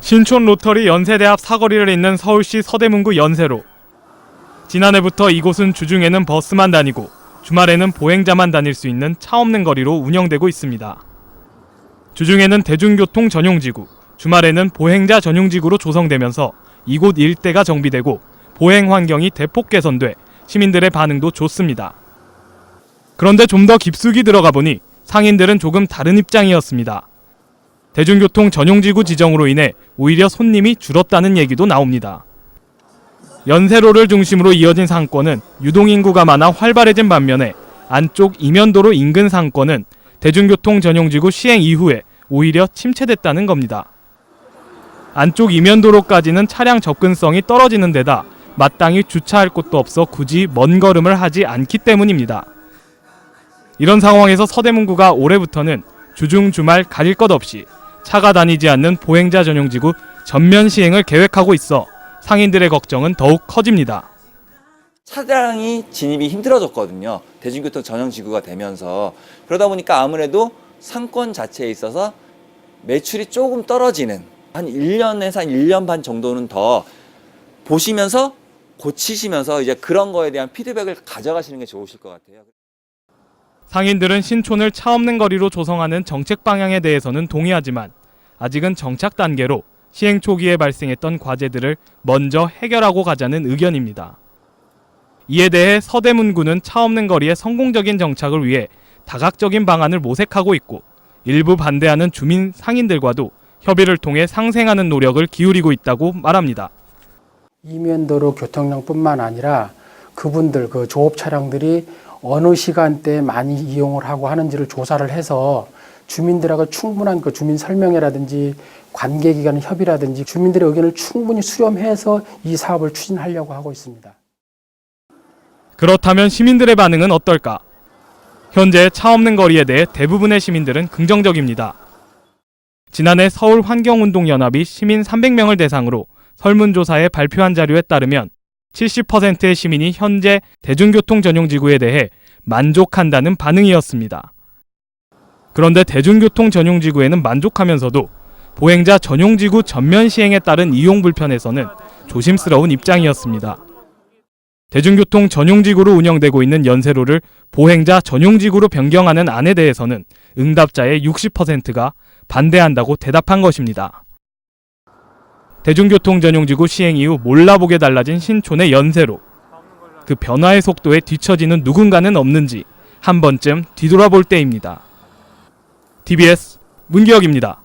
신촌 로터리 연세대 앞 사거리를 잇는 서울시 서대문구 연세로. 지난해부터 이곳은 주중에는 버스만 다니고 주말에는 보행자만 다닐 수 있는 차 없는 거리로 운영되고 있습니다. 주중에는 대중교통 전용지구, 주말에는 보행자 전용지구로 조성되면서 이곳 일대가 정비되고 보행 환경이 대폭 개선돼 시민들의 반응도 좋습니다. 그런데 좀 더 깊숙이 들어가 보니 상인들은 조금 다른 입장이었습니다. 대중교통 전용지구 지정으로 인해 오히려 손님이 줄었다는 얘기도 나옵니다. 연세로를 중심으로 이어진 상권은 유동인구가 많아 활발해진 반면에 안쪽 이면도로 인근 상권은 대중교통 전용지구 시행 이후에 오히려 침체됐다는 겁니다. 안쪽 이면도로까지는 차량 접근성이 떨어지는 데다 마땅히 주차할 곳도 없어 굳이 먼 걸음을 하지 않기 때문입니다. 이런 상황에서 서대문구가 올해부터는 주중 주말 가릴 것 없이 차가 다니지 않는 보행자 전용 지구 전면 시행을 계획하고 있어 상인들의 걱정은 더욱 커집니다. 차량이 진입이 힘들어졌거든요. 대중교통 전용 지구가 되면서 그러다 보니까 아무래도 상권 자체에 있어서 매출이 조금 떨어지는 한 1년에서 한 1년 반 정도는 더 보시면서 고치시면서 이제 그런 거에 대한 피드백을 가져가시는 게 좋으실 것 같아요. 상인들은 신촌을 차 없는 거리로 조성하는 정책 방향에 대해서는 동의하지만 아직은 정착 단계로 시행 초기에 발생했던 과제들을 먼저 해결하고 가자는 의견입니다. 이에 대해 서대문구는 차 없는 거리의 성공적인 정착을 위해 다각적인 방안을 모색하고 있고 일부 반대하는 주민 상인들과도 협의를 통해 상생하는 노력을 기울이고 있다고 말합니다. 이면도로 교통량뿐만 아니라 그분들 그 조업 차량들이 어느 시간대에 많이 이용을 하고 하는지를 조사를 해서 주민들하고 충분한 그 주민 설명회라든지 관계기관 협의라든지 주민들의 의견을 충분히 수렴해서 이 사업을 추진하려고 하고 있습니다. 그렇다면 시민들의 반응은 어떨까? 현재 차 없는 거리에 대해 대부분의 시민들은 긍정적입니다. 지난해 서울 환경운동연합이 시민 300명을 대상으로 설문조사에 발표한 자료에 따르면 70%의 시민이 현재 대중교통 전용 지구에 대해 만족한다는 반응이었습니다. 그런데 대중교통 전용 지구에는 만족하면서도 보행자 전용 지구 전면 시행에 따른 이용 불편에서는 조심스러운 입장이었습니다. 대중교통 전용 지구로 운영되고 있는 연세로를 보행자 전용 지구로 변경하는 안에 대해서는 응답자의 60%가 반대한다고 대답한 것입니다. 대중교통 전용지구 시행 이후 몰라보게 달라진 신촌의 연세로 그 변화의 속도에 뒤처지는 누군가는 없는지 한 번쯤 뒤돌아볼 때입니다. TBS 문기혁입니다.